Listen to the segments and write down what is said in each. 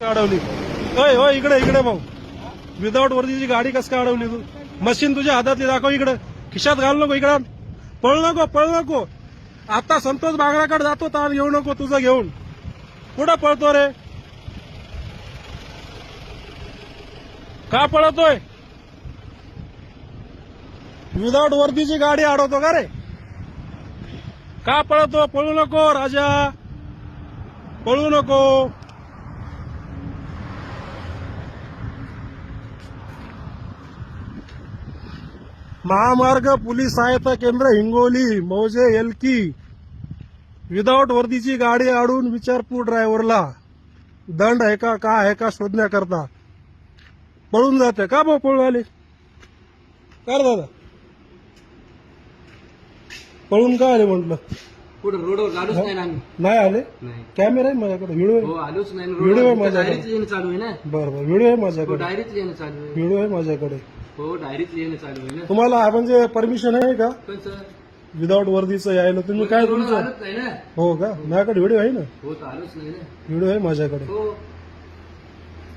अडवली? होय होय इकडे इकडे भाऊ. विदाऊट वर्दीची गाडी कस का अडवली तू? मशीन तुझ्या हातातली दाखव इकडे. खिशात घाल नको इकडं. पळू नको पळू नको. आता संतोष बागराकडे जातो ताण घेऊ नको तुझं घेऊन. कुठं पळतो रे? का पळतोय? विदाऊट वर्दीची गाडी अडवतो का रे? का पळतो? पळू नको राजा. पळू नको. महामार्ग पोलीस सहायता केंद्र हिंगोली मौजे एलकी. विदाऊट वर्दीची गाडी आडून विचारपूर ड्रायव्हरला दंड आहे का का आहे का शोधण्याकरता. पळून जाते. का भाऊ पळून आले? कर दादा? पळून का आले म्हटलं? रोडवर आलोच नाही ना आम्ही. नाही आले? नाही. कॅमेरा आहे माझ्याकडे. व्हिडिओ हो आहे आलोच नाही ना व्हिडिओ आहे रोडवर. माझ्याकडे. डायरीच येणं चालू आहे ना? बरं बरं. व्हिडिओ आहे हो माझ्याकडे. डायरीच येणं चालू आहे. व्हिडिओ आहे माझ्याकडे. हो डायरीच येणं चालू आहे ना. तुम्हाला म्हणजे परमिशन आहे का? पण सर विदाऊट वर्दीचं यायला तुम्ही काय रोडवर तुमचं? आलोच नाही ना. हो का? माझ्याकडे व्हिडिओ आहे ना? हो तर आलोच नाही ना. व्हिडिओ आहे माझ्याकडे. हो.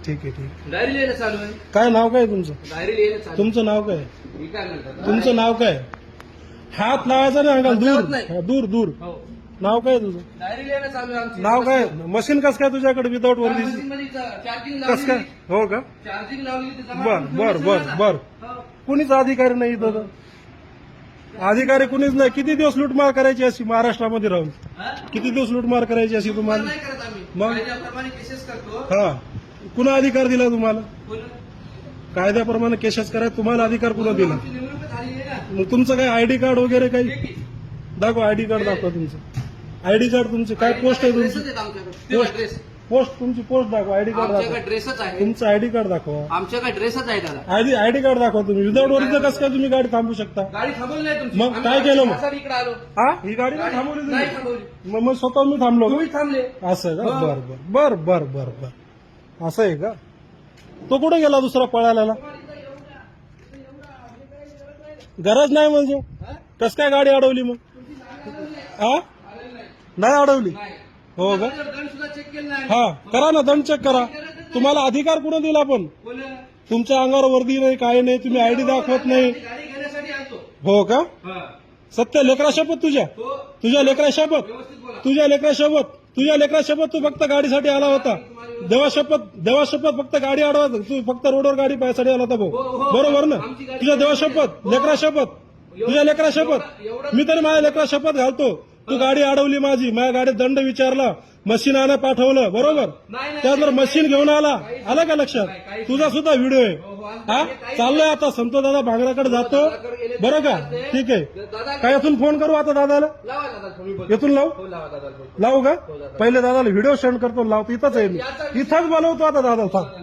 ठीक आहे ठीक आहे. डायरी येणं चालू आहे काय नाव काय तुमचं? डायरी चालू तुमचं नाव काय? आहे. मी काय म्हणतात तुमचं नाव काय? हात लावायचा नाही अंकल लावत दूर. नाही. हा, दूर दूर. हो. नाव काय तुझं? डायरी येणं चालू आहे आमची. नाव काय? मशीन कस काय तुझ्याकडे विदाऊट मशीनमध्ये चार्जिंग कस काय? लावली हो का? चार्जिंग लावली बर बर बर बर. हो. कुणीच अधिकारी नाही इथं तर. अधिकारी कुणीच नाही. किती दिवस लूटमार करायची अशी महाराष्ट्रामध्ये राहून? हा? किती दिवस लूटमार करायची अशी तुम्हाला? नाही करत आम्ही. मग? कायद्याप्रमाणे केसेस करतो. हा. कुणा अधिकार दिला तुम्हाला. कायद्याप्रमाणे केसेस करायला तुम्हाला अधिकार कुणा दिला? आमची निवडणूक झाली आहे ना. मग तुमचं काय आयडी कार्ड वगैरे काही? ठीक आहे. दाखवा आयडी कार्ड दाखवा तुमचं. आयडी कार्ड तुमचे काय पोस्ट आहे ड्रेसच तुमची आमच्याकडे. ड्रेस. पोस्ट तुमची पोस्ट दाखवा आयडी कार्ड आमच्याकडे दाखवा. ड्रेसच आहे. तुमचं आयडी कार्ड दाखवा. आमच्याकडे ड्रेसच आहे दादा आयडी आयडी कार्ड दाखवा तुम्ही. विदाऊट वरचं कसं काय तुम्ही गाडी थांबू शकता? गाडी थांबवली नाही तुमची. मग आम्ही काय केलं मग? त्यासाठी इकडे आलो. हा? ही गाडी नाही थांबवली नाही तुम्ही थांबवली. मग मग स्वतः मी थांबलो. का? थांबले. असं का? हो. बर बर. बर बर बर बर. असं आहे का? तो कुठे गेला दुसरा पळायला? गरज नाही म्हणजे? हा? कस काय गाडी अडवली मग? हा? नाही अडवली? हो का? हा करा ना दंड चेक करा. तुम्हाला अधिकार कुणा दिला पण? तुमच्या अंगावर वर्दी नाही काय नाही तुम्ही आयडी दाखवत नाही. हो का? हा. सत्य लेकरा शपथ तुझ्या. तो तुझ्या लेकरा शपथ. बोला. तुझ्या लेकरा शपथ. तुझ्या लेकरा शपथ तू फक्त गाडीसाठी आला होता. देवा शपथ देवा शपथ फक्त गाडी अडवा तू फक्त रोडवर गाडी पायासाठी आला होता भाऊ. हो, हो. बरोबर ना? तुझ्या देवा शपथ लेकरा शपथ. तुझ्या लेकरा शपथ. मी तरी माझ्या लेकरा शपथ घालतो. तू गाडी अडवली माझी. माझ्या गाडीत दंड विचारला. मशीन आणा पाठवलं. बरोबर? त्यानंतर मशीन घेऊन आला. आला का लक्षात? तुझा सुद्धा व्हिडिओ आहे. हो, हा हे? चाललोय आता. संतो दादा भांगराकडे जातो. बरं का. ठीक आहे. काय इथून फोन करू आता दादाला. येथून लावू? हो लावा का. पहिले दादाला व्हिडिओ सेंड करतो. लावतो. इथंच आहे मी. इथंच बोलवतो आता दादा.